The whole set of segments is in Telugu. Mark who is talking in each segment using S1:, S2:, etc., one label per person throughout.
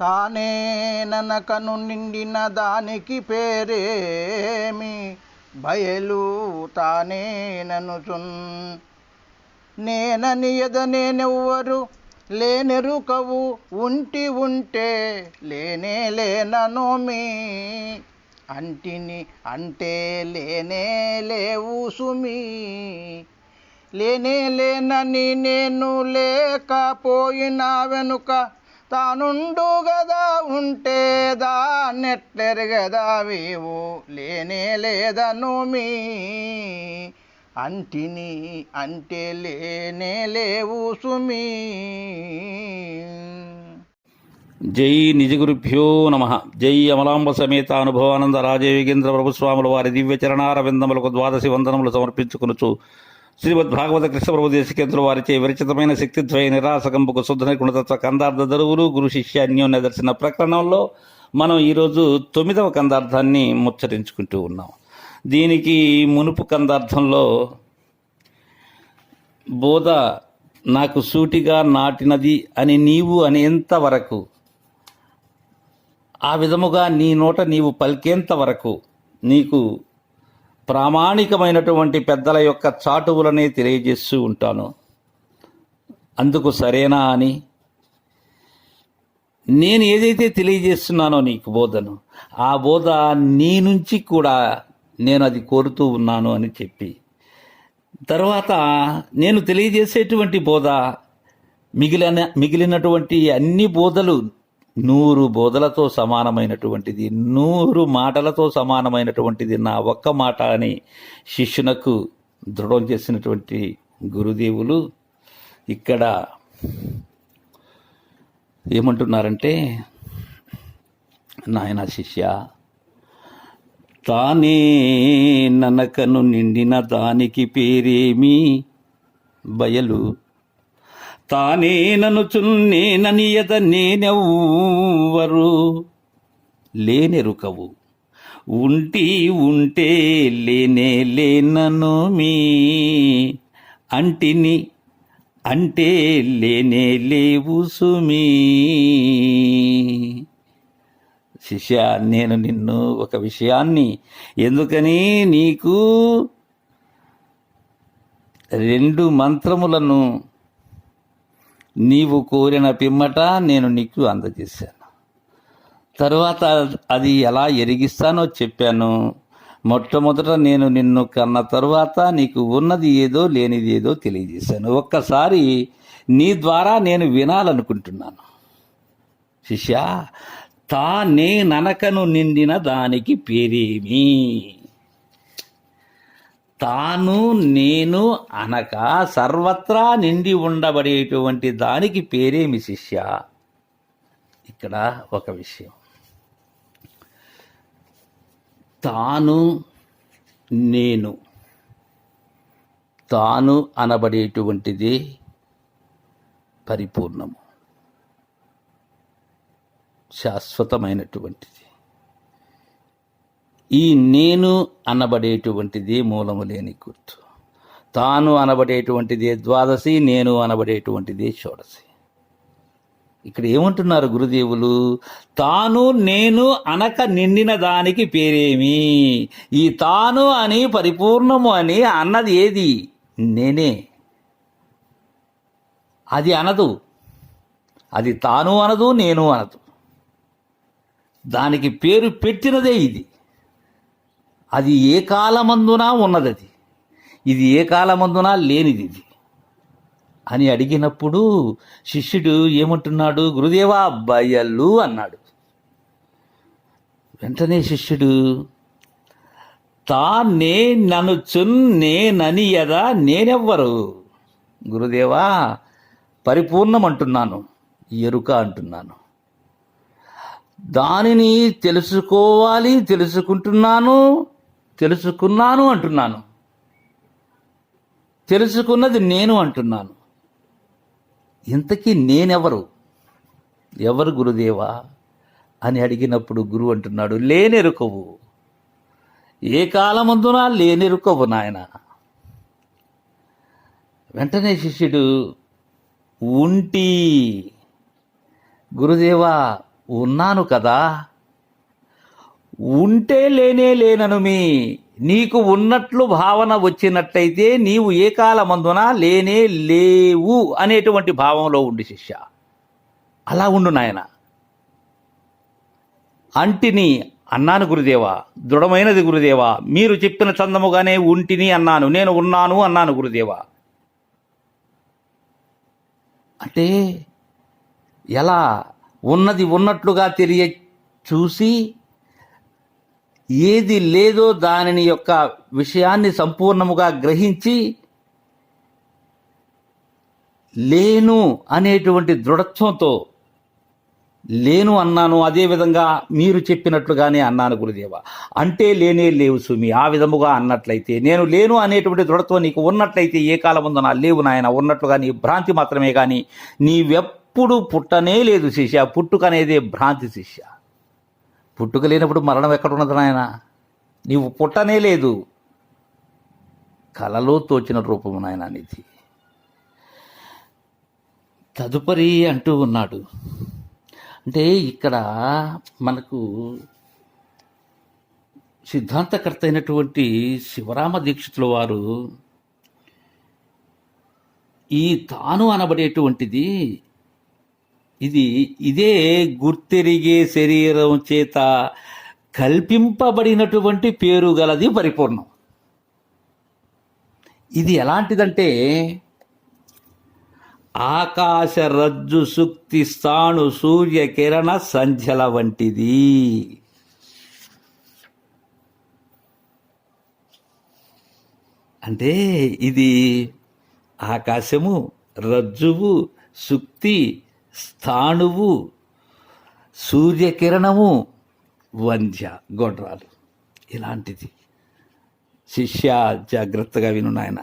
S1: తానే ననకను నిండిన దానికి పేరేమి? బయలు తానే ననుచున్. నేనని ఎదనేనెవ్వరు? లేనెరుకవు ఉంటి ఉంటే లేనే లేననోమి అంటిని అంటే లేనే లేవు సుమి. లేనే లేనని నేను లేకపోయినా వెనుక తానుండు గదా ఉంటే దాన్నెట్లెరగదా వీవు? లేనే లేదను మీ అంటిని అంటే లేనే లేవు సుమి.
S2: జై నిజగురుభ్యో నమ. జై అమలాంబ సమేత అనుభవానంద రాజయోగేంద్ర ప్రభుస్వాముల వారి దివ్య చరణారవిందములకు ద్వాదశి వందనములు సమర్పించుకునుచు శ్రీమద్ భాగవత కృష్ణ ప్రభు దేశికేంద్రుల వారిచే విరచితమైన శక్తిద్వయ నిరాసకంపుకు శుద్ధ నిగుణతత్వ కందార్థ దరువులు గురు శిష్య అన్యోన్య దర్శన ప్రకరణంలో మనం ఈరోజు తొమ్మిదవ కందార్థాన్ని ముచ్చరించుకుంటూ ఉన్నాం. దీనికి మునుపు కందార్థంలో బోధ నాకు సూటిగా నాటినది అని నీవు అనేంత వరకు ఆ విధముగా నీ నోట నీవు పలికేంత వరకు నీకు ప్రామాణికమైనటువంటి పెద్దల యొక్క చాటువులనే తెలియజేస్తూ ఉంటాను. అందుకు సరేనా అని నేను ఏదైతే తెలియజేస్తున్నానో నీకు బోధను ఆ బోధ నీ నుంచి కూడా నేను అది కోరుతూ ఉన్నాను అని చెప్పి. తర్వాత నేను తెలియజేసేటువంటి బోధ మిగిలిన మిగిలినటువంటి అన్ని బోధలు నూరు బోధలతో సమానమైనటువంటిది నూరు మాటలతో సమానమైనటువంటిది నా ఒక్క మాట అని శిష్యునకు దృఢం చేసినటువంటి గురుదేవులు ఇక్కడ ఏమంటున్నారంటే నాయన శిష్య తానే ననకను నిండిన దానికి పేరేమి బయలు. తానే ననుచున్నేననియద నేనెవ్వరు? లేనెరుకవు. ఉంటి ఉంటే లేనే లేనను మీ. అంటిని అంటే లేనే లేవు సుమీ. శిష్య నేను నిన్ను ఒక విషయాన్ని ఎందుకని నీకు రెండు మంత్రములను నీవు కోరిన పిమ్మట నేను నీకు అందజేశాను. తరువాత అది ఎలా ఎరిగిస్తానో చెప్పాను. మొట్టమొదట నేను నిన్ను కన్న తరువాత నీకు ఉన్నది ఏదో లేనిది ఏదో తెలియజేశాను. ఒక్కసారి నీ ద్వారా నేను వినాలనుకుంటున్నాను. శిష్య తా నే ననకను నిండిన దానికి పేరేమి? తాను నేను అనక సర్వత్రా నిండి ఉండబడేటువంటి దానికి పేరేమి శిష్య? ఇక్కడ ఒక విషయం. తాను నేను. తాను అనబడేటువంటిది పరిపూర్ణము. శాశ్వతమైనటువంటిది. ఈ నేను అనబడేటువంటిది మూలము లేని గుర్తు. తాను అనబడేటువంటిది ద్వాదశి నేను అనబడేటువంటిది షోడశి. ఇక్కడ ఏమంటున్నారు గురుదేవులు? తాను నేను అనక నిండిన దానికి పేరేమి? ఈ తాను అని పరిపూర్ణము అని అన్నది ఏది? నేనే. అది అనదు. అది తాను అనదు నేను అనదు. దానికి పేరు పెట్టినదే ఇది. అది ఏ కాలమందున ఉన్నది అది ఇది ఏ కాలమందున లేనిది ఇది. అని అడిగినప్పుడు శిష్యుడు ఏమంటున్నాడు? గురుదేవా బయలు అన్నాడు. వెంటనే శిష్యుడు తానే ననుచున్ నేనని యదా నేనెవ్వరు? గురుదేవా పరిపూర్ణం అంటున్నాను ఎరుక అంటున్నాను. దానిని తెలుసుకోవాలి తెలుసుకుంటున్నాను తెలుసుకున్నాను అంటున్నాను. తెలుసుకున్నది నేను అంటున్నాను. ఇంతకీ నేనెవరు? ఎవరు గురుదేవా? అని అడిగినప్పుడు గురువు అంటున్నాడు లేనెరుకవు. ఏ కాలమందున లేనెరుకవు నాయన. వెంటనే శిష్యుడు ఉంటి. గురుదేవా ఉన్నాను కదా. ఉంటే లేనే లేననుమి నీకు ఉన్నట్లు భావన వచ్చినట్టయితే నీవు ఏ కాలమందున లేనే లేవు అనేటువంటి భావంలో ఉండి శిష్య. అలా ఉండు నాయన. అంటిని అన్నాను గురుదేవా దృఢమైనది గురుదేవా మీరు చెప్పిన చందముగానే ఉంటిని అన్నాను నేను ఉన్నాను అన్నాను గురుదేవా. అంటే ఎలా? ఉన్నది ఉన్నట్లుగా తెలియ చూసి ఏది లేదో దానిని యొక్క విషయాన్ని సంపూర్ణముగా గ్రహించి లేను అనేటువంటి దృఢత్వంతో లేను అన్నాను అదేవిధంగా మీరు చెప్పినట్లుగానే అన్నాను గురుదేవ. అంటే లేనే లేవు సుమి ఆ విధముగా అన్నట్లయితే నేను లేను అనేటువంటి దృఢత్వం నీకు ఉన్నట్లయితే ఏ కాలం నా లేవు నాయన ఉన్నట్లుగా నీ భ్రాంతి మాత్రమే కానీ నీవెప్పుడు పుట్టనే లేదు శిష్య పుట్టుకనేదే భ్రాంతి శిష్య. పుట్టుక లేనప్పుడు మరణం ఎక్కడున్నది నాయన? నీవు పుట్టనే లేదు. కలలో తోచిన రూపము నాయన నిధి తదుపరి అంటూ ఉన్నాడు. అంటే ఇక్కడ మనకు సిద్ధాంతకర్త అయినటువంటి శివరామ దీక్షితుల వారు ఈ తాను అనబడేటువంటిది ఇది ఇదే గుర్తెరిగే శరీరం చేత కల్పింపబడినటువంటి పేరు గలది పరిపూర్ణం. ఇది ఎలాంటిదంటే ఆకాశ రజ్జు సుక్తి స్థాణు సూర్య కిరణ సంధ్యల వంటిది. అంటే ఇది ఆకాశము రజ్జువు సుక్తి స్థాణువు సూర్యకిరణము వంధ్య గొడ్రాలు. ఇలాంటిది. శిష్య జాగ్రత్తగా విను నాయన.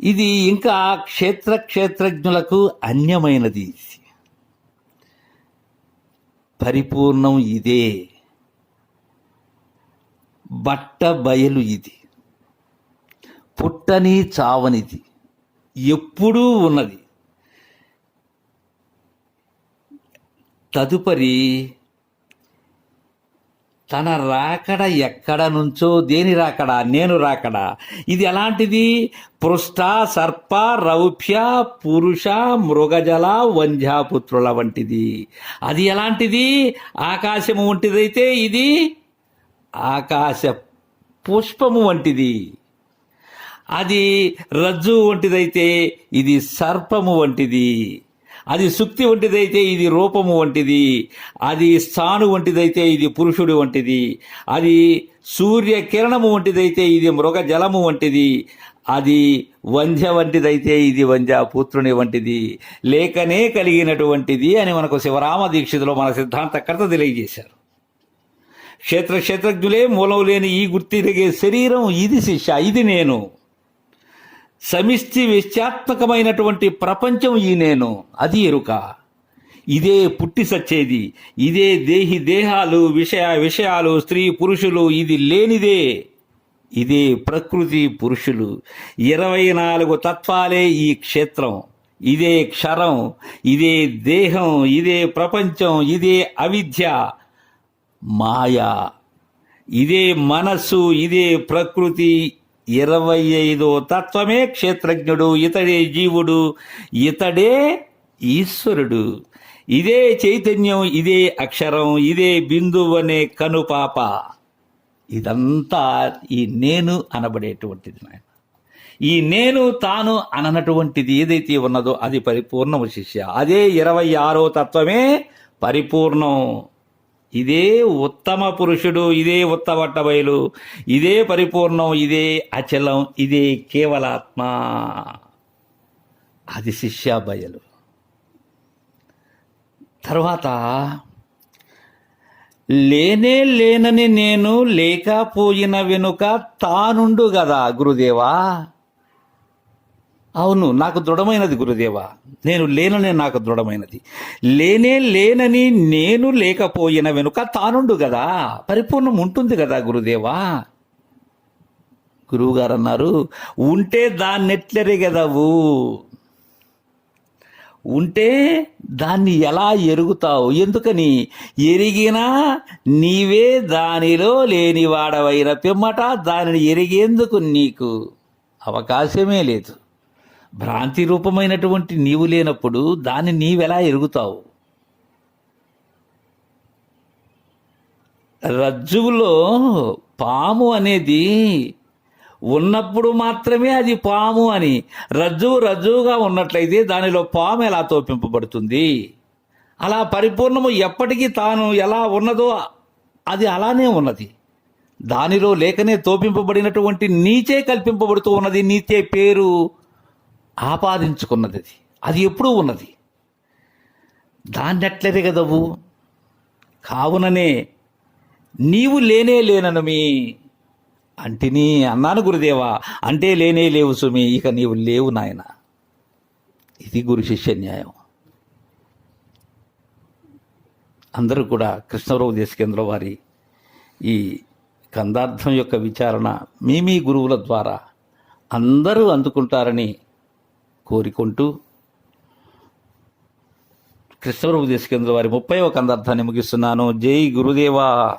S2: ఇది ఇంకా క్షేత్ర క్షేత్రజ్ఞులకు అన్యమైనది. పరిపూర్ణం ఇదే. బట్ట బయలు ఇది. పుట్టని చావనిది. ఎప్పుడూ ఉన్నది. తదుపరి తన రాకడ ఎక్కడ నుంచో దేని రాకడ నేను రాకడ. ఇది ఎలాంటిది? పృష్ట సర్ప రౌప్య పురుష మృగజల వంధ్యాపుత్రుల వంటిది. అది ఎలాంటిది? ఆకాశము వంటిదైతే ఇది ఆకాశ పుష్పము వంటిది. అది రజ్జు వంటిదైతే ఇది సర్పము వంటిది. అది సుక్తి వంటిదైతే ఇది రూపము వంటిది అది స్థాను వంటిదైతే ఇది పురుషుడు వంటిది అది సూర్య కిరణము వంటిదైతే ఇది మృగ జలము వంటిది అది వంధ్య వంటిదైతే ఇది వంధ్య పుత్రుని వంటిది లేకనే కలిగినటువంటిది అని మనకు శివరామ దీక్షితులో మన సిద్ధాంతకర్త తెలియజేశారు. క్షేత్ర క్షేత్రజ్ఞులే మూలం లేని ఈ గుర్తిరిగే శరీరం ఇది శిష్య ఇది నేను. సమిష్టి విశ్చాత్మకమైనటువంటి ప్రపంచం ఈ నేను అది ఎరుక. ఇదే పుట్టి సచ్చేది ఇదే దేహి దేహాలు విషయ విషయాలు స్త్రీ పురుషులు ఇది లేనిదే. ఇదే ప్రకృతి పురుషులు. ఇరవై నాలుగు తత్వాలే ఈ క్షేత్రం. ఇదే క్షరం ఇదే దేహం ఇదే ప్రపంచం ఇదే అవిద్య. మాయా. ఇదే మనస్సు ఇదే ప్రకృతి ఇరవై ఐదో తత్వమే క్షేత్రజ్ఞుడు ఇతడే జీవుడు ఇతడే ఈశ్వరుడు. ఇదే చైతన్యం ఇదే అక్షరం ఇదే బిందువు అనే కనుపాప. ఇదంతా ఈ నేను అనబడేటువంటిది నాయన. ఈ నేను తాను అననటువంటిది ఏదైతే ఉన్నదో అది పరిపూర్ణము శిష్య. అదే ఇరవై ఆరో తత్వమే పరిపూర్ణం. ఇదే ఉత్తమ పురుషుడు ఇదే ఉత్తమట్ట బయలు ఇదే పరిపూర్ణం ఇదే అచలం ఇదే కేవలాత్మ. అది శిష్య బయలు. తర్వాత లేనే లేనని నేను లేకపోయిన వెనుక తానుండు గదా గురుదేవా. అవును నాకు దృఢమైనది గురుదేవ. నేను లేననే నాకు దృఢమైనది. లేనే లేనని నేను లేకపోయిన వెనుక తానుండు కదా పరిపూర్ణం ఉంటుంది కదా గురుదేవా. గురువుగారు అన్నారు ఉంటే దాన్నెట్లెరగదవు? ఉంటే దాన్ని ఎలా ఎరుగుతావు? ఎందుకని? ఎరిగినా నీవే దానిలో లేనివాడవైన పిమ్మట దానిని ఎరిగేందుకు నీకు అవకాశమే లేదు. భ్రాంతి రూపమైనటువంటి నీవు లేనప్పుడు దాన్ని నీవెలా ఎరుగుతావు? రజ్జువులో పాము అనేది ఉన్నప్పుడు మాత్రమే అది పాము అని రజ్జువు రజ్జువుగా ఉన్నట్లయితే దానిలో పాము ఎలా తోపింపబడుతుంది? అలా పరిపూర్ణము ఎప్పటికీ తాను ఎలా ఉన్నదో అది అలానే ఉన్నది. దానిలో లేకనే తోపింపబడినటువంటి నీచే కల్పింపబడుతూ ఉన్నది. నీచే పేరు ఆపాదించుకున్నది అది. అది ఎప్పుడూ ఉన్నది. దాన్నెట్లదే కదవు కావుననే నీవు లేనే లేననమి అంటిని అన్నాను గురుదేవా అంటే లేనే లేవు సుమి ఇక నీవు లేవు నాయన. ఇది గురు శిష్య న్యాయం. అందరూ కూడా కృష్ణరావు దేశకేంద్ర వారి ఈ కందార్థం యొక్క విచారణ మీ మీ గురువుల ద్వారా అందరూ అందుకుంటారని కోరుకుంటూ కృష్ణప్రభు దేశకేంద్ర వారి ముప్పై ఒక అందార్థాన్ని ముగిస్తున్నాను. జై గురుదేవా.